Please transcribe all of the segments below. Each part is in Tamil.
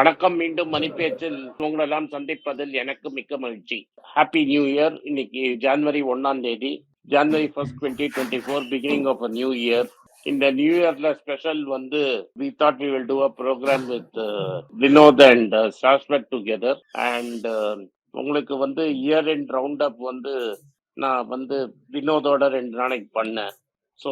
வணக்கம் மீண்டும் மணிப்பேச்சில் உங்களெல்லாம் சந்திப்பதில் எனக்கு மிக்க மகிழ்ச்சி. ஹாப்பி நியூ இயர் இன்னைக்கு ஜனவரி ஒன்னாம் தேதி January first twenty twenty four beginning of a new year இந்த நியூ இயர்ல ஸ்பெஷல் வந்து we thought we will do a program with Vinod and Saswat together and உங்களுக்கு வந்து இயர் அண்ட் ரவுண்ட் அப் வந்து நான் வந்து வினோதோட ரெண்டு நாளைக்கு பண்ணேன். So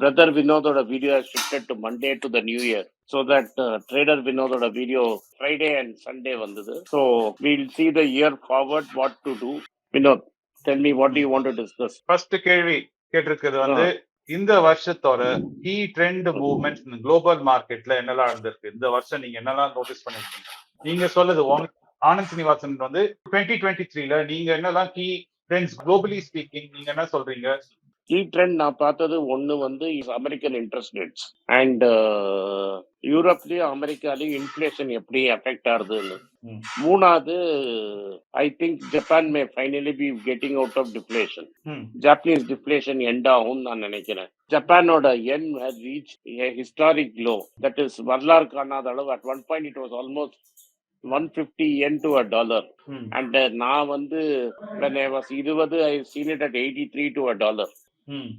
brother வினோதோட video shifted to Monday to the new year so that trader வினோதோட video Friday and Sunday வந்தது so we'll see the year forward what to do Vinod tell me what you want to discuss first கேள்வி கேட்டிருக்கிறது வந்து இந்த வருஷத்தோட கீ ட்ரெண்ட் மூவ்மெண்ட்ஸ் குளோபல் மார்க்கெட்ல என்னெல்லாம் இருந்திருக்கு இந்த வருஷம் நீங்க என்னெல்லாம் நோட்டீஸ் பண்ணிருக்கீங்க? நீங்க சொல்லுது ஆனந்த் சீனிவாசன் வந்து டுவெண்ட்டி டுவெண்ட்டி த்ரீல நீங்க என்னெல்லாம் கீ ட்ரெண்ட்ஸ் குளோபலி ஸ்பீக்கிங் நீங்க என்ன சொல்றீங்க? கீ ட்ரெண்ட் நான் பார்த்தது ஒன்று வந்து அமெரிக்கன் இன்ட்ரெஸ்ட் ரேட்ஸ் அண்ட் யூரோப்லயும் அமெரிக்காலையும் இன்ஃப்ளேஷன் எப்படி அஃபெக்ட் ஆகுதுன்னு. மூணாவது I think Japan may finally be getting out of deflation Japanese deflation end ஆகும் நான் நினைக்கிறேன். ஜப்பானோட yen reach historic low that is வரலாறு காணாத அளவு. At one point it was almost one fifty yen to a dollar and நான் வந்து இருபது I seen it at eighty three to a dollar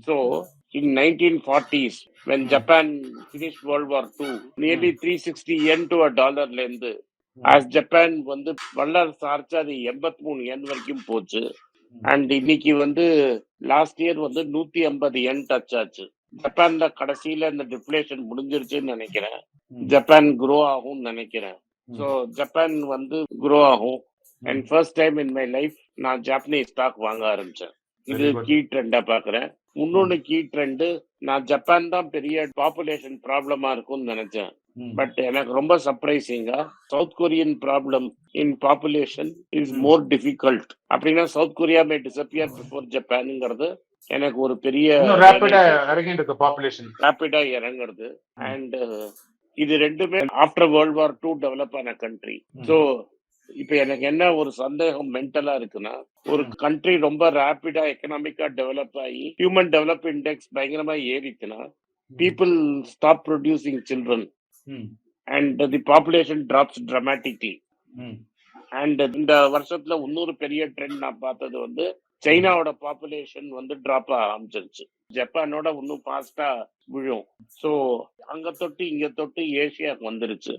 So in 1940s, when Japan finished World War II, nearly 360 yen to a dollar இருந்து as Japan வந்து வல்லரசு சார்ச்சு அது எண்பத்தி மூணு yen வரைக்கும் போச்சு. அண்ட் இன்னைக்கு வந்து லாஸ்ட் இயர் வந்து நூத்தி ஐம்பது yen டச் ஆச்சு. ஜப்பான்ல கடைசியில இந்த டிஃப்ளேஷன் முடிஞ்சிருச்சுன்னு நினைக்கிறேன். ஜப்பான் grow ஆகும்னு நினைக்கிறேன். ஸோ ஜப்பான் வந்து grow ஆகும். And first time in my life நான் ஜாப்பனீஸ் ஸ்டாக் வாங்க ஆரம்பிச்சேன். இது. கீ ட்ரெண்டா பாக்குறேன். இன்னொன்னு கீ ட்ரெண்ட். நான் ஜப்பான் தான் பெரிய பாப்புலேஷன் ப்ராப்ளமா இருக்கும்னு நினைச்சேன். பட் எனக்கு ரொம்ப சர்ப்ரைசிங்கா South Korean problem in population is. More difficult அப்படின்னா South Korea may. Disappear before ஜப்பானுங்கிறது எனக்கு ஒரு பெரிய ரேப்பிடா இறங்குறது. அண்ட் இது ரெண்டுமே after World War two develop ஆன கண்ட்ரி. ஸோ இப்ப எனக்கு என்ன ஒரு சந்தேகம் மென்டலா இருக்குன்னா ஒரு கண்ட்ரி ரொம்ப ரேப்பிடா எக்கனாமிக்கா டெவலப் ஆகி ஹியூமன் டெவலப் இண்டெக்ஸ் பயங்கரமா ஏறிச்சுன்னா people stop producing children and the population drops dramatically. And இந்த வருஷத்துல இன்னொரு பெரிய ட்ரெண்ட் நான் பார்த்தது வந்து சைனாவோட பாப்புலேஷன் வந்து டிராப் ஆரம்பிச்சிருச்சு. ஜப்பானோட இன்னும் ஃபாஸ்டா விழும். ஸோ அங்க தொட்டு இங்க தொட்டு ஏசியாக்கு வந்துருச்சு.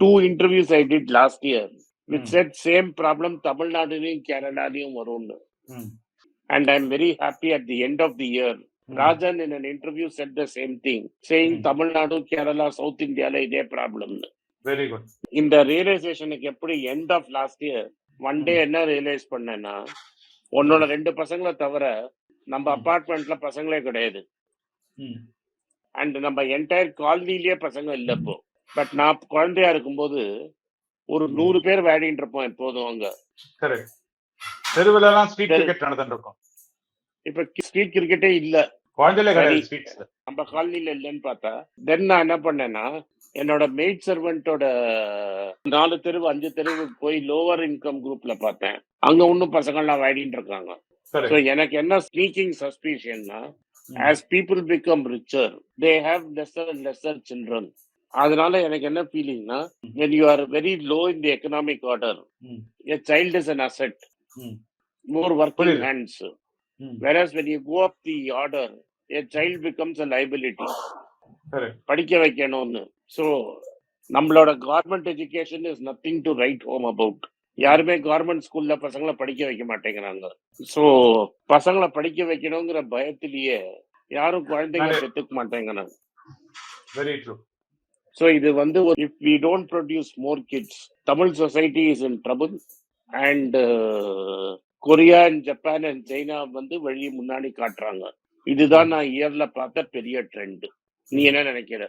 Two interviews I did last year with Hmm. Said same problem தமிழ்நாடுலயும் கேரளாலையும் வரும்னு. And I am very happy at the end of the year Rajan in an interview said the same thing saying Hmm. Tamil Nadu Kerala south இந்தியால இதே ப்ராப்ளம்னு வெரி குட் இந்த ரியலைசேஷனுக்கு எப்படி end of last year one day என்ன ரியலைஸ் பண்ணேன்னா உன்னோட ரெண்டு பசங்களை தவிர நம்ம Hmm. அபார்ட்மெண்ட்ல பசங்களே கிடையாது. அண்ட் நம்ம என்டையர் காலனிலேயே பசங்க இல்ல இப்போ. பட் நான் குழந்தையா இருக்கும்போது ஒரு. நூறு பேர் விளையாடிட்டு இருப்போம் எப்போதும் அங்க. தெருவுல எல்லாம் ஸ்ட்ரீட் கிரிக்கெட் நடந்துட்டு இருக்கும் இப்ப ஸ்ட்ரீட் கிரிக்கெட்டே இல்ல. நம்ம காலனில இல்லைன்னு பார்த்தா தென் நான் என்ன பண்ணேன்னா என்னோட மெய்ட் சர்வெண்டோட நாலு தெருவு அஞ்சு தெருவு போய் லோவர் இன்கம் குரூப்ல பார்த்தேன். அங்க இன்னும் பசங்கள்லாம் விளையாடிட்டு இருக்காங்க ஸோ எனக்கு என்ன ஸ்னீக்கிங் சஸ்பீஷன்னா people become richer they have lesser and lesser children. அதனால எனக்கு என்ன ஃபீலிங்னா low in the economic order Mm. a child is an asset. Mm. more working புரியுது. hands. whereas when you go up the order a child becomes a liability. Correct படிக்க வைக்கணும்னு. ஸோ நம்மளோட government education is nothing to write home about யாருமே கவர்மெண்ட் ஸ்கூல்ல பசங்களை படிக்க வைக்க மாட்டேங்கிறாங்க. ஸோ பசங்களை படிக்க வைக்கணுங்கிற பயத்திலேயே யாரும் குழந்தைங்க பெற்றுக்க மாட்டேங்கிறாங்க. வெரி ட்ரூ ஸோ இது வந்து if we don't produce more kids Tamil society is in trouble and Korea and Japan and China வந்து வழி முன்னாடி காட்டுறாங்க. இதுதான் நான் இயர்ல பார்த்த பெரிய ட்ரெண்ட் நீ என்ன நினைக்கிற?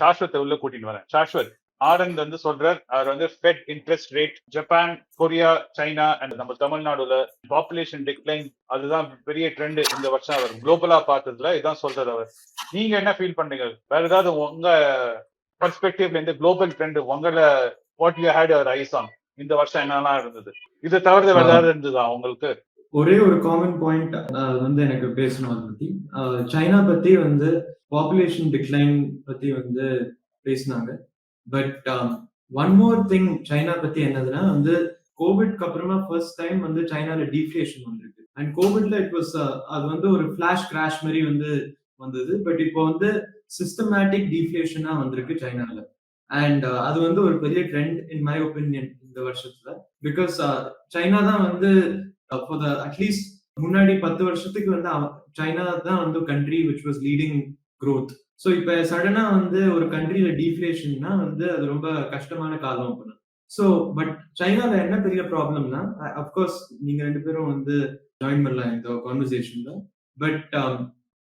சாஸ்வத்தை உள்ள கூட்டிட்டு வரேன். சாஸ்வத். ஆனந்த் வந்து சொல்றார் அவர் வந்து Fed interest rate Japan Korea China and நம்ம தமிழ்நாடுல பாப்புலேஷன் டிக்ளைன் அதுதான் பெரிய ட்ரெண்ட் இந்த வருஷம் அவர் குளோபலா பார்த்ததுல இதான் சொல்றாரு அவர். நீங்க என்ன ஃபீல் பண்றீங்க? வேற ஏதாவது உங்க பர்ஸ்பெக்டிவ்ல இருந்து குளோபல் ட்ரெண்ட் உங்களை what you had our eyes on இந்த வருஷம் என்னெல்லாம் இருந்தது? இதை தவிர வேற ஏதாவது இருந்ததா உங்களுக்கு? ஒரே ஒரு காமன் பாயிண்ட் வந்து எனக்கு பேசணும் அதை பத்தி. சைனா பத்தி வந்து பாப்புலேஷன் டிக்ளைன் பத்தி வந்து பேசினாங்க. But one more thing China பத்தி என்னதுன்னா வந்து கோவிட்க்கு அப்புறமா ஃபர்ஸ்ட் டைம் வந்து சைனால டீஃபிளேஷன் வந்திருக்கு. அண்ட் கோவிட்ல இட் வாஸ் அது வந்து ஒரு ஃபிளாஷ் கிராஷ் மாதிரி வந்து வந்தது. பட் இப்போ வந்து சிஸ்டமேட்டிக் டீஃபிளேஷனா வந்திருக்கு சைனால அண்ட் uh, அது வந்து ஒரு பெரிய ட்ரெண்ட் இன் மை ஒப்பீனியன் இந்த வருஷத்துல. பிகாஸ் சைனா uh, தான் வந்து uh, அட்லீஸ்ட் முன்னாடி பத்து வருஷத்துக்கு வந்து சைனா தான் வந்து country which was leading growth. So இப்போ சடனா வந்து ஒரு கண்ட்ரியில டீஃப்ளேஷன்னா வந்து அது ரொம்ப கஷ்டமான காலம் அப்படின்னா ஸோ பட் சைனால என்ன பெரிய ப்ராப்ளம்னா அஃப்கோர்ஸ் நீங்க ரெண்டு பேரும் வந்து ஜாயின் பண்ணலாம் இந்த கான்வர்சேஷன்ல பட்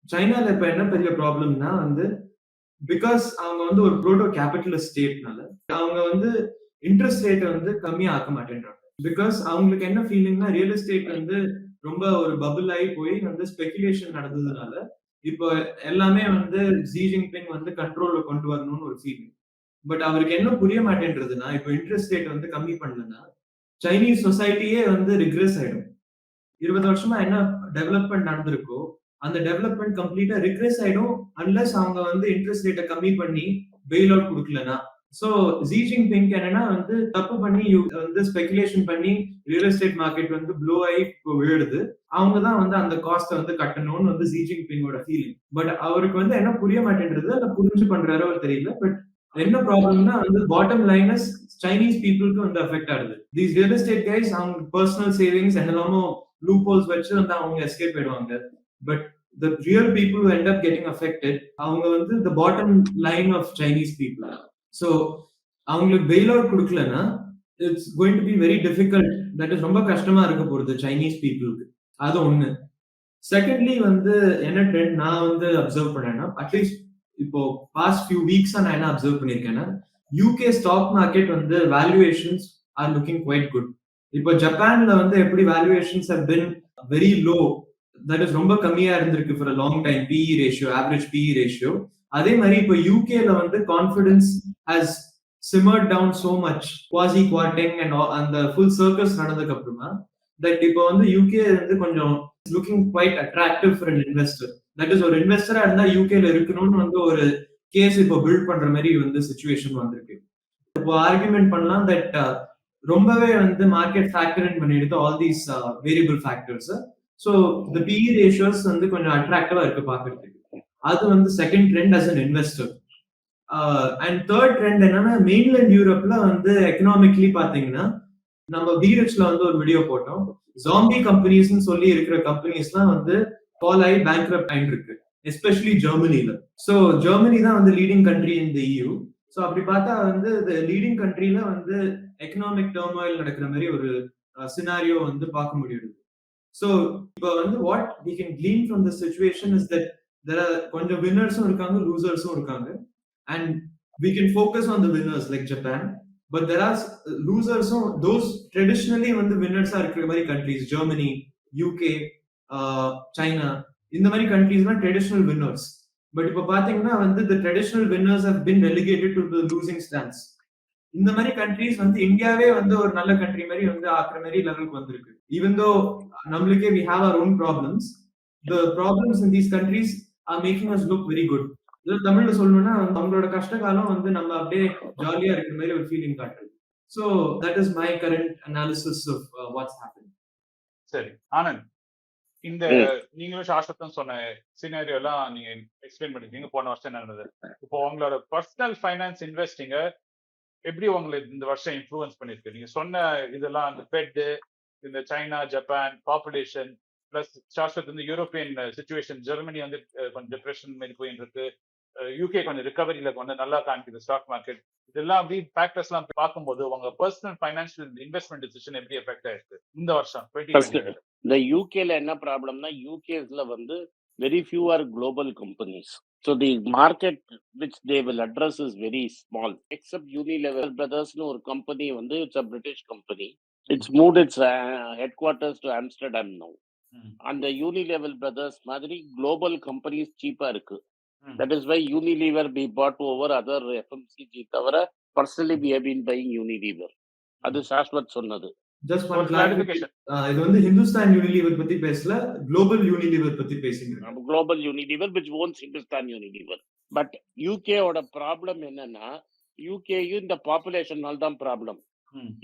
சைனால இப்போ என்ன பெரிய ப்ராப்ளம்னா வந்து பிகாஸ் அவங்க வந்து ஒரு ப்ரோட்டோ கேபிட்டலிஸ்ட் ஸ்டேட்னால அவங்க வந்து இன்ட்ரெஸ்ட் ரேட்டை வந்து கம்மியாக்க மாட்டேன்றாங்க. பிகாஸ் அவங்களுக்கு என்ன ஃபீலிங்னா ரியல் எஸ்டேட் வந்து ரொம்ப ஒரு பபுள் ஆகி போய் வந்து ஸ்பெகுலேஷன் நடந்ததுனால இப்போ எல்லாமே வந்து ஜி ஜின்பிங் வந்து கண்ட்ரோல்ல கொண்டு வரணும்னு ஒரு ஃபீலிங் பட் அவருக்கு என்ன புரிய மாட்டேன்றதுன்னா இப்போ இன்ட்ரெஸ்ட் ரேட் வந்து கம்மி பண்ணலன்னா சைனீஸ் சொசைட்டியே வந்து ரிக்ரெஸ் ஆயிடும். இருபது வருஷமா என்ன டெவலப்மெண்ட் நடந்திருக்கோ அந்த டெவலப்மெண்ட் கம்ப்ளீட்டா ரிக்ரெஸ் ஆயிடும் அன்லஸ் அவங்க வந்து இன்ட்ரெஸ்ட் ரேட்டை கம்மி பண்ணி பெயில் அவுட் கொடுக்கலனா சோ ஜி ஜின்பிங் என்னன்னா வந்து தப்பு பண்ணி வந்து ஸ்பெகுலேஷன் பண்ணி ரியல் எஸ்டேட் மார்க்கெட் வந்து ப்ளோ ஆகி விழுது. அவங்க தான் வந்து அந்த காஸ்ட்டை வந்து கட்டணும்னு வந்து ஜி ஜின்பிங்கோட ஃபீலிங் பட் அவருக்கு வந்து என்ன புரிய மாட்டேன்றது அதை புரிஞ்சு பண்றாரோ தெரியல. பட் என்ன ப்ராப்ளம்னா வந்து பாட்டம் லைனஸ் சைனீஸ் பீப்புளுக்கு வந்து அஃபெக்ட் ஆகுது. தீஸ் ரியல் எஸ்டேட் கைஸ் அவங்க பர்சனல் சேவிங்ஸ் என்னெல்லாமோ லூப் ஹோல்ஸ் வச்சு வந்து அவங்க எஸ்கேப் ஆயிடுவாங்க but the real people end up getting affected அவங்க வந்து the bottom line of Chinese people so அவங்களுக்கு பெயில் அவுட் கொடுக்கலன்னா it's going to be very difficult that is ரொம்ப கஷ்டமா இருக்க போகுது சைனீஸ் பீப்புளுக்கு அது ஒண்ணு. செகண்ட்லி வந்து என்ன ட்ரெண்ட் நான் வந்து அப்சர்வ் பண்ணேன்னா அட்லீஸ்ட் இப்போ பாஸ்ட் ஃபியூ வீக்ஸா நான் என்ன அப்சர்வ் பண்ணிருக்கேன்னா யூகே ஸ்டாக் மார்க்கெட் வந்து valuations are looking quite good இப்போ ஜப்பான்ல வந்து எப்படி valuations have been very low that is ரொம்ப கம்மியா இருந்திருக்கு for long time PE ratio average PE ratio அதே மாதிரி இப்போ யூகேல வந்து confidence has simmered down so much Kwasi Kwarteng and அந்த ஃபுல் சர்க்கஸ் நடந்ததுக்கு அப்புறமா தட் இப்போ வந்து யூகே வந்து கொஞ்சம் looking quite attractive for an investor that is ஒரு இன்வெஸ்டரா இருந்தா யூகேல இருக்கணும்னு வந்து ஒரு கேஸ் இப்போ பில்ட் பண்ற மாதிரி வந்து சுச்சுவேஷன் வந்திருக்கு. இப்போ ஆர்குமெண்ட் பண்ணலாம் தட் uh, ரொம்பவே வந்து மார்க்கெட் ஃபேக்டர் இன் பண்ணிடுது all these variable factors so இந்த பிஇ ரேஷியோஸ் வந்து கொஞ்சம் அட்ராக்டிவா இருக்கு பாக்குறதுக்கு. அது வந்து second trend as an investor and third trend என்னன்னா மெயின்லேண்ட் யூரோப்ல வந்து எக்கனாமிக்லி பாத்தீங்கன்னா நம்ம பீரட்ஸ்ல வந்து ஒரு வீடியோ போட்டோம். ஜாம்பி கம்பெனிஸ்ன்னு சொல்லி இருக்கிற கம்பெனிஸ்லாம் வந்து ஃபால் ஆகி பேங்க் ஆயிட்டு இருக்கு எஸ்பெஷலி ஜெர்மனில ஸோ ஜெர்மனி தான் வந்து leading country in the so அப்படி பார்த்தா வந்து லீடிங் கண்ட்ரில வந்து எக்கனாமிக் டர்மாயில் நடக்கிற மாதிரி ஒரு uh, சினாரியோ வந்து பார்க்க முடியுது. ஸோ இப்போ வந்து what we can glean from the situation is that there are கொஞ்சம் வின்னர்ஸும் இருக்காங்க லூசர்ஸும் இருக்காங்க. And we can focus on the winners like Japan but there are லூசர்ஸும் those traditionally வந்து வின்னர்ஸா இருக்கிற மாதிரி கண்ட்ரிஸ் ஜெர்மனி யூகே சைனா இந்த மாதிரி கண்ட்ரீஸ்லாம் ட்ரெடிஷ்னல் வின்னர்ஸ் பட் இப்போ பாத்தீங்கன்னா வந்து the traditional winners have been relegated to the losing stance இந்த மாதிரி கண்ட்ரீஸ் வந்து இந்தியாவே வந்து ஒரு நல்ல கண்ட்ரி மாதிரி வந்து ஆக்குற மாதிரி லெவலுக்கு வந்திருக்கு. ஈவன் தோ நம்மளுக்கே we have our own problems the problems in these countries are making us look very good இது தமிழ்ல சொல்லணும்னா அவங்களோட கஷ்ட காலம் வந்து நம்ம அப்படியே ஜாலியா இருக்கிற மாதிரி ஒரு ஃபீலிங் காட்டுது. So that is my current analysis of what's happen சரி. ஆனந்த் இந்த நீங்களும் சாஸ்வத்தம் சொன்ன சினாரியோ எல்லாம் நீங்க எக்ஸ்பிளைன் பண்ணிருக்கீங்க போன வருஷம் என்ன நடந்தது? இப்போ உங்களோட பர்சனல் ஃபைனான்ஸ் இன்வெஸ்டிங்க எப்படி உங்களை இந்த வருஷம் இன்ஃப்ளூயன்ஸ் பண்ணிருக்கு? நீங்க சொன்ன இதெல்லாம் அந்த பெட் இந்த China Japan population plus Saswat வந்து யூரோப்பியன் சுச்சுவேஷன் ஜெர்மனி வந்து uh, கொஞ்சம் டிப்ரெஷன் மாரி போயின்னு இருக்கு யூகே uh, கொஞ்சம் ரிகவரியில கொஞ்சம் நல்லா காமிக்குது ஸ்டாக் மார்க்கெட் இதெல்லாம் அப்படி ஃபேக்டர்ஸ் எல்லாம் பார்க்கும்போது உங்க பர்சனல் ஃபைனான்சியல் இன்வெஸ்ட்மெண்ட் டிசிஷன் எப்படி எஃபெக்ட் ஆயிருக்கு இந்த வருஷம் இந்த யூகேல என்ன ப்ராப்ளம்னா யூகேஸ்ல வந்து very few are global companies so the market which they will address is very small except Unilever பிரதர்ஸ்னு ஒரு கம்பெனி வந்து it's a British company it's moved its headquarters to Amsterdam no அந்த யூனிலெவல் பிரதர்ஸ் மாதிரி குளோபல் கம்பெனிஸ் சீப்பா இருக்கு. That is why Unilever we bought over other FMCG தவிர personally we have been buying Unilever அது சாஸ்வத் சொன்னது. ஜஸ்ட் கிளாரிபிகேஷன் கிளாரிபிகேஷன் இது வந்து ஹிந்துஸ்தான் யூனிலீவர் பத்தி பேசல குளோபல் யூனிலீவர் பத்தி பேசுங்க. Global Unilever which owns Hindustan Unilever but யூகேவோட problem என்னன்னா யூகேயும் இந்த பாப்புலேஷனால் தான் ப்ராப்ளம்.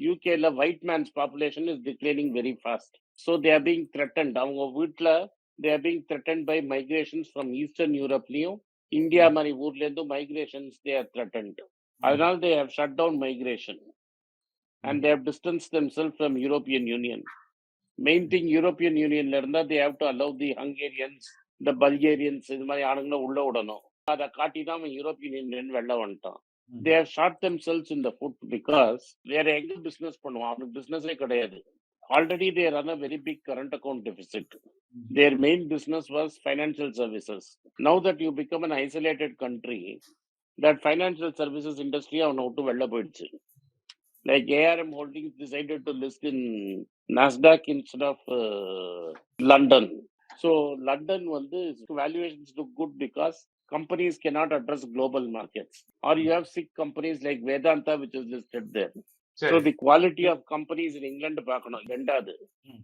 யூகேல white man's population is declining very fast so they are being threatened அவங்க வீட்டில் they are being threaten by migrations from eastern யூரோப்லயும் India மாதிரி ஊர்ல இருந்து மைக்ரேஷன்ஸ் தே ஆர் த்ரெட்டன்ட் அதனால they have shut down migration and they have distance themself from European Union main thing European யூனியன்ல இருந்தா they have to allow the Hungarians இந்த பல்கேரியன்ஸ் இது மாதிரி ஆளுங்களை உள்ள விடணும். அதை காட்டி தான் அவன் யூரோப்பியன் யூனியன் வெளில வந்துட்டான். ம். They have short them sells in the food because வேற எங்க பிசினஸ் பண்ணுவான் அவனுக்கு பிசினஸே கிடையாது already there run a very big current account deficit their main business was financial services. Now that you become an isolated country, that financial services industry அவனை விட்டு வெளில போயிடுச்சு like ARM holdings decided to list in NASDAQ instead of uh, London. So London வந்து valuations look good because companies cannot address global markets. Or you have sick companies like Vedanta which is listed there. So சரி the quality of companies in England பார்க்கணும். ரெண்டாவது ம்,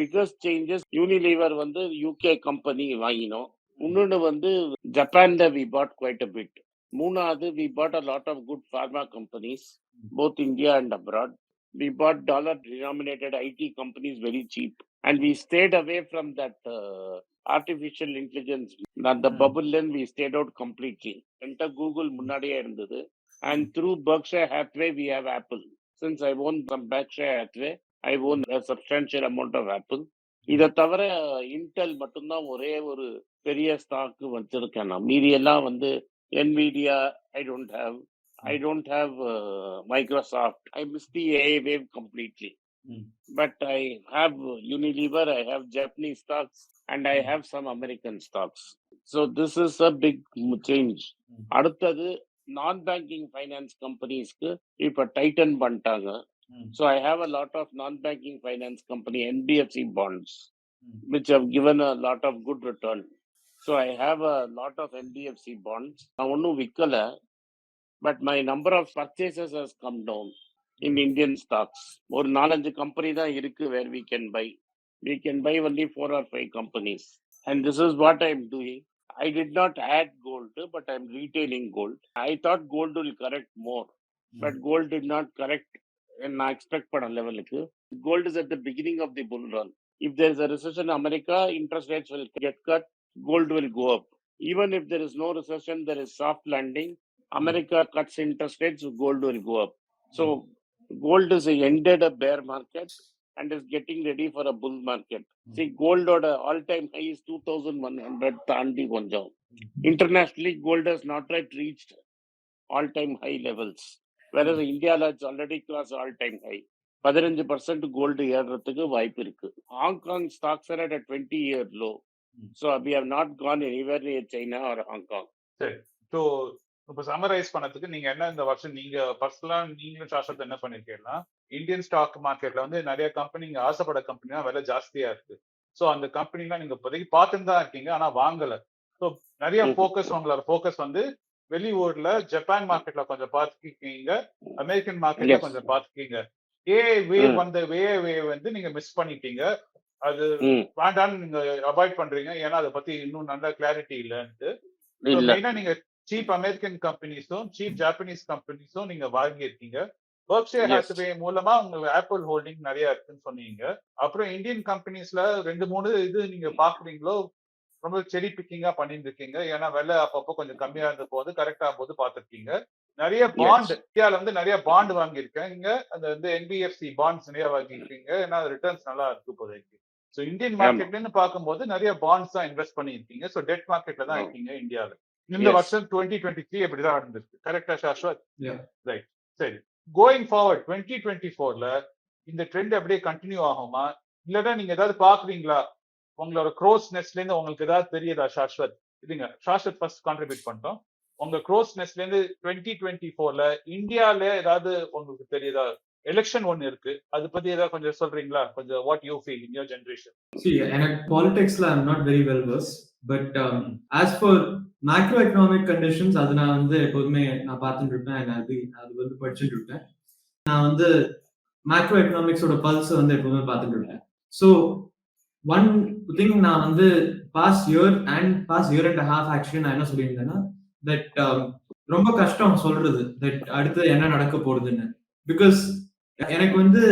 பிகஸ்ட் சேஞ்சஸ் யூனிலீவர் வந்து யூகே கம்பெனி வாங்கினோம். இன்னொன்னு வந்து ஜப்பான்ல we bought quite a bit மூணாவது we bought a lot of good pharma companies both India and abroad we bought dollar denominated IT companies very cheap and we stayed away from that artificial intelligence அந்த Mm. Bubble we stayed out completely என்கிட்ட கூகுள் முன்னாடியே இருந்தது. And through Berkshire Hathaway we have Apple since I own Berkshire Hathaway I own substantial amount of Apple இதை தவிர இன்டெல் மட்டும்தான் ஒரே ஒரு பெரிய ஸ்டாக் வச்சிருக்கேன் நான். மீதி எல்லாம் வந்து Nvidia I don't have I don't have Microsoft I miss the AI wave completely ம். But I have Unilever I have Japanese stocks and I have some American stocks so this is a big change ம். அடுத்தது நான் பேங்கிங் ஃபைனான்ஸ் கம்பெனிஸ்க்கு இப்ப டைட்டன் பண்ணிட்டாங்க ம். So I have a lot of non-banking finance company NBFC bonds, Mm. which have given a lot of good return. So I have a lot of NBFC bonds. நான் ஒன்றும் விற்கல but my number of purchases has come down in Indian stocks ஒரு நாலஞ்சு கம்பெனி தான் இருக்கு where we can buy. We can buy only four or five companies. And this is what I'm doing. I did not add gold, but I'm retailing gold. I thought gold will correct more, but gold did not correct நான் எக்ஸ்பெக்ட் பண்ண லெவலுக்கு gold is at the beginning of the bull run if there is a recession America interest rates will get cut gold will go up even if there is no recession there is soft landing America cuts interest rates gold will go up so gold is Ended a bear market and is getting ready for a bull market C கோல்டோட all time high is two thousand one hundred தாண்டி கொஞ்சம் internationally gold has not yet reached all time high levels whereas india has already crossed all time high பதினஞ்சு பர்சன்ட் கோல்டு ஏறுறதுக்கு வாய்ப்பு இருக்கு Hong Kong stocks are at twenty year low Mm. So we have not gone anywhere near China or Hong Kong so இப்போ சம்மரைஸ் பண்ணதுக்கு நீங்க என்ன இந்த வருஷம் நீங்க பர்சனலா நீங்களும் சாஸ்திரத்தை என்ன பண்ணிருக்கீங்கன்னா இந்தியன் ஸ்டாக் மார்க்கெட்ல வந்து நிறைய கம்பெனி நீங்க ஆசைப்பட கம்பெனினா விலை ஜாஸ்தியா இருக்கு. ஸோ அந்த கம்பெனிலாம் நீங்க இப்போதைக்கு பார்த்துட்டு தான் இருக்கீங்க ஆனா வாங்கல. ஸோ நிறைய. ஃபோக்கஸ் உங்களோட ஃபோக்கஸ் வந்து வெளியூர்ல ஜப்பான் மார்க்கெட்ல கொஞ்சம் பார்த்துக்கிங்க அமெரிக்கன் மார்க்கெட்ல. கொஞ்சம் பார்த்துக்கிங்க ஏ ம். வந்த வே வேவ் வந்து நீங்க மிஸ் பண்ணிட்டீங்க. அது வேண்டாம்னு நீங்க அவாய்ட் பண்றீங்க. ஏன்னா அதை பத்தி இன்னும் நல்ல கிளாரிட்டி இல்லைன்ட்டு. மெயினா நீங்க சீப் அமெரிக்கன் கம்பெனிஸும் சீப் ஜாப்பனீஸ் கம்பெனிஸும் நீங்க வாங்கியிருக்கீங்க. பர்க்ஷேர். ஹாத்வே மூலமா உங்க ஆப்பிள் ஹோல்டிங் நிறைய இருக்குன்னு சொன்னீங்க. அப்புறம் இந்தியன் கம்பெனிஸ்ல ரெண்டு மூணு இது நீங்க பாக்குறீங்களோ ரொம்ப செடி பிக்கிங்கா பண்ணிட்டு இருக்கீங்க ஏன்னா விலை அப்பப்போ கொஞ்சம் கம்மியா இருந்த போது கரெக்டா போது பாத்திருக்கீங்க நிறைய பாண்ட் இந்தியால வந்து நிறைய பாண்ட் வாங்கியிருக்கேன். இங்க அந்த வந்து என்பிஎஃப்சி பாண்ட்ஸ் நிறைய வாங்கியிருக்கீங்க. ஏன்னா ரிட்டர்ன்ஸ் நல்லா இருக்கு இப்போதைக்கு. ஸோ இந்தியன் ஆமா. மார்க்கெட்லன்னு பார்க்கும்போது நிறைய பாண்ட்ஸ் தான் இன்வெஸ்ட் பண்ணியிருக்கீங்க. ஸோ டெட் மார்க்கெட்ல தான். இருக்கீங்க இந்தியால. இந்த. வருஷம் டுவெண்ட்டி டுவெண்ட்டி த்ரீ அப்படிதான் இருந்திருக்கு கரெக்டா சாஸ்வத். ரைட் சரி. கோயிங் ஃபார்வர்ட் டுவெண்ட்டி டுவெண்ட்டி ஃபோர்ல இந்த ட்ரெண்ட் அப்படியே கண்டினியூ ஆகுமா? இல்லைன்னா நீங்க ஏதாவது பாக்குறீங்களா உங்களோட க்ரோஸ்னஸ்ல இருந்து உங்களுக்கு ஏதாவது தெரியுதா சாஸ்வத் இதுங்க சாஸ்வத் ஃபர்ஸ்ட் கான்ட்ரிபியூட் பண்ணிட்டோம். உங்க க்ரோஸ்னஸ்ல இருந்து டுவெண்ட்டி டுவெண்ட்டி ஃபோர்ல இந்தியால ஏதாவது உங்களுக்கு தெரியுதா? எலெக்ஷன் ஒன்னு இருக்கு. அது பத்தி ஏதாவது கொஞ்சம் சொல்றீங்களா? கொஞ்சம் what you feel in your generation எனக்கு பாலிடிக்ஸ்ல I'm not very well versed but as far macro economic conditions அது நான் வந்து எப்போதுமே நான் பார்த்துட்டு இருப்பேன் அது அது வந்து படிச்சுட்டு இருப்பேன் நான் வந்து மேக்ரோ எக்கனாமிக்ஸோட பல்ஸ் வந்து எப்போதுமே பார்த்துட்டு இருப்பேன் ஸோ ஒன் திங் நான் வந்து past year and past year and half actually நான் என்ன சொல்லியிருந்தேன்னா தட் um, ரொம்ப கஷ்டம் சொல்றது தட் அடுத்து என்ன நடக்க போகுதுன்னு பிகாஸ் எனக்கு வந்து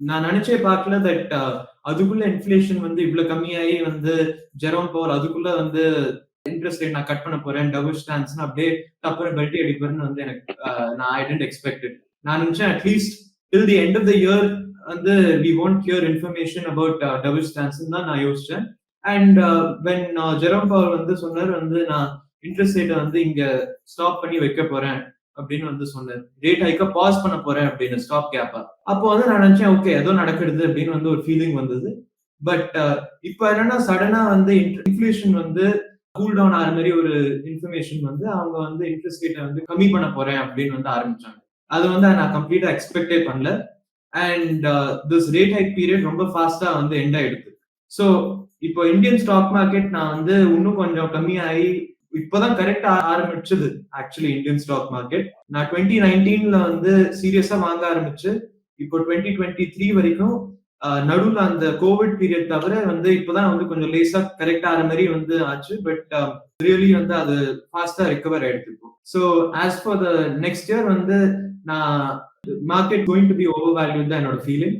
நான் நினைச்சே பார்க்கல தட் அதுக்குள்ள இன்ஃபிளேஷன் வந்து இவ்வளவு கம்மியாகி வந்து ஜெரோம் பவர் அதுக்குள்ள வந்து இன்ட்ரெஸ்ட் ரேட் நான் கட் பண்ண போறேன் டபுள் ஸ்டான்ஸ் அப்படியே அப்புறம் பெல்ட்டி அடிப்பேன்னு வந்து எனக்கு நான் ஐ டென்ட் எக்ஸ்பெக்டட் நான் நினைச்சேன் at least till the end of the year வந்து we want cure information about double stance தான் நான் யோசிச்சேன். அண்ட் வென் ஜெரோம் பவர் வந்து சொன்னார் வந்து நான் இன்ட்ரெஸ்ட் ரேட்டை வந்து இங்க ஸ்டாப் பண்ணி வைக்க போறேன். அப்படின்னு வந்து சொன்னார். ரேட் ஹைக்க பாஸ் பண்ண போறேன் அப்படின்னு ஸ்டாப் கேப்பா. அப்போ வந்து நான் நினைச்சேன் ஓகே ஏதோ நடக்கிறது அப்படின்னு வந்து ஒரு ஃபீலிங் வந்தது. பட் uh, இப்போ என்னன்னா சடனா வந்து இன்ஃபிளேஷன் வந்து கூல் டவுன் ஆகிற மாதிரி ஒரு இன்ஃபர்மேஷன் வந்து அவங்க வந்து இன்ட்ரெஸ்ட் ரேட்டை வந்து கம்மி பண்ண போறேன் அப்படின்னு வந்து ஆரம்பிச்சாங்க. அது வந்து நான் கம்ப்ளீட்டா எக்ஸ்பெக்டே பண்ணல. And this rate hike period ரொம்ப ஃபாஸ்டா வந்து எண்ட் ஆயிடுது. ஸோ இப்போ இந்தியன் ஸ்டாக் மார்க்கெட் நான் வந்து இன்னும் கொஞ்சம் கம்மியாகி இப்போதான் கரெக்டா ஆரம்பிச்சது ஆக்சுவலி இந்தியன் ஸ்டாக் மார்க்கெட் நான் டுவெண்ட்டி நைன்டீன்ல வந்து சீரியஸா வாங்க ஆரம்பிச்சு இப்போ டுவெண்ட்டி டுவெண்ட்டி த்ரீ வரைக்கும் நடுவில் அந்த கோவிட் பீரியட் தவிர வந்து இப்போதான் வந்து கொஞ்சம் லேசா கரெக்ட் ஆகிற மாதிரி வந்து ஆச்சு. பட் ரியலி வந்து அது ஃபாஸ்டா ரிகவர் ஆயிடுச்சு so as far the next year வந்து நான் market going to be over value தான் என்னோட ஃபீலிங்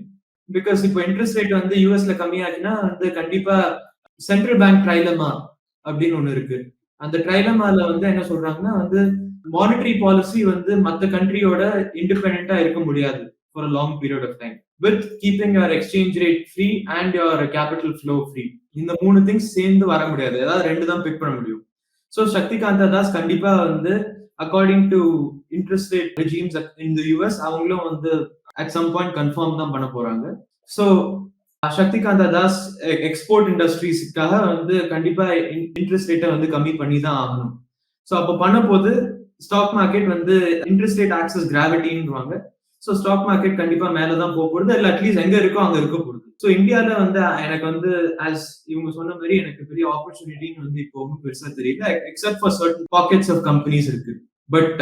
பிகாஸ் இப்போ இன்ட்ரெஸ்ட் ரேட் வந்து யூஎஸ்ல கம்மியாச்சுன்னா வந்து கண்டிப்பா சென்ட்ரல் பேங்க் ட்ரைலமா அப்படின்னு ஒன்று இருக்கு. அந்த ட்ரைலமால வந்து என்ன சொல்றாங்கன்னா வந்து மானிட்டரி பாலிசி வந்து மற்ற கண்ட்ரியோட இண்டிபெண்டா இருக்க முடியாது for a long period of time with keeping your exchange rate free and your capital flow free இந்த மூணு திங்ஸ் சேர்ந்து வர முடியாது. ஏதாவது ரெண்டு தான் பிக் பண்ண முடியும். ஸோ சக்திகாந்தா தாஸ் கண்டிப்பா வந்து according to interest rate regimes in the US அவங்களும் வந்து அட் சம் பாயிண்ட் கன்ஃபார்ம் தான் பண்ண போறாங்க. ஸோ சக்திகாந்த தாஸ் எக்ஸ்போர்ட் இண்டஸ்ட்ரீஸ்க்காக வந்து கண்டிப்பா இன்ட்ரெஸ்ட் ரேட்டை வந்து கம்மி பண்ணி தான் ஆகணும். ஸோ அப்போ பண்ண போது ஸ்டாக் மார்க்கெட் வந்து இன்ட்ரெஸ்ட் ரேட் ஆக்சஸ் கிராவிட்டின்வாங்க ஸோ ஸ்டாக் மார்க்கெட் கண்டிப்பா மேலே தான் போக போடுது இல்லை அட்லீஸ்ட் எங்க இருக்கோ அங்க இருக்க போடுது ஸோ இந்தியாவில் வந்து எனக்கு வந்து ஆஸ் இவங்க சொன்ன மாதிரி எனக்கு பெரிய ஆப்பர்ச்சுனிட்டின்னு வந்து இப்போ ஒன்றும் பெருசா தெரியல except for certain pockets of companies இருக்கு. பட்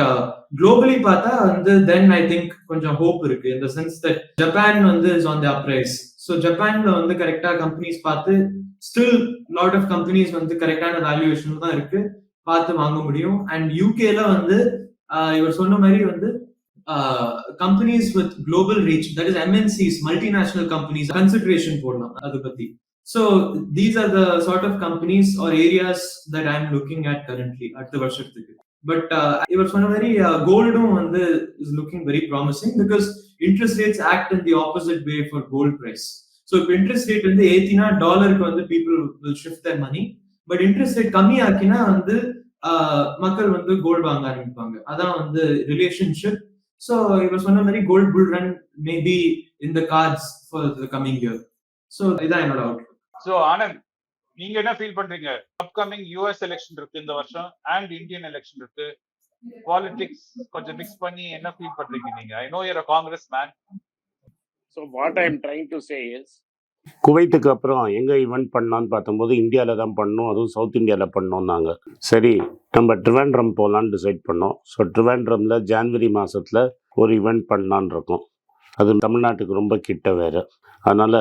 குளோபலி uh, பார்த்தா வந்து தென் ஐ திங்க் கொஞ்சம் ஹோப் இருக்கு. இந்த சென்ஸ் தட் ஜப்பான் வந்து is on the uprise so ஜப்பான்ல வந்து கரெக்டா கம்பெனிஸ் பார்த்து ஸ்டில் லாட் ஆஃப் கம்பெனிஸ் வந்து கரெக்டான வேல்யூவேஷன் தான் இருக்கு. பார்த்து வாங்க முடியும். அண்ட் யூகேல வந்து uh, இவர் சொன்ன மாதிரி வந்து companies with global reach that is MNCs multinational companies consideration போடலாம் அதை பத்தி. So these are the sort of companies or areas that I am looking at currently அடுத்த வருஷத்துக்கு. பட் இவர் சொன்ன மாதிரி கோல்டும் வந்து is looking very promising because interest rates act in the opposite way for gold price so இப்போ இன்ட்ரெஸ்ட் ரேட் வந்து ஏத்தினா டாலருக்கு வந்து people will shift their money but interest rate கம்மி ஆக்கினா வந்து மக்கள் வந்து கோல்டு வாங்க ஆரம்பிப்பாங்க. அதான் வந்து ரிலேஷன்ஷிப் ஸோ இவர் சொன்ன மாதிரி gold bull run maybe in the cards for the coming year so இதான் என்னோட அவுட் ஸோ ஆனந்த் நீங்க என்ன ஃபீல் பண்றீங்க? அப்கமிங் யூஎஸ் எலெக்ஷன் இருக்கு இந்த வருஷம் அண்ட் இந்தியன் எலெக்ஷன் இருக்கு. பாலிடிக்ஸ் கொஞ்சம் மிக்ஸ் பண்ணி என்ன ஃபீல் பண்றீங்க நீங்க? I know your Congress man so what I am trying to say is குவைத்துக்கு அப்புறம் எங்கே ஈவெண்ட் பண்ணலான்னு பார்த்தம்போது இந்தியாவில் தான் பண்ணோம் அதுவும் சவுத் இந்தியாவில் பண்ணோம்னாங்க சரி நம்ம ட்ரிவாண்ட்ரம் போகலான்னு டிசைட் பண்ணோம். ஸோ ட்ரிவாண்ட்ரமில் ஜான்வரி மாதத்தில் ஒரு ஈவெண்ட் பண்ணலான்னு இருக்கோம். அது தமிழ்நாட்டுக்கு ரொம்ப கிட்ட வேறு. அதனால்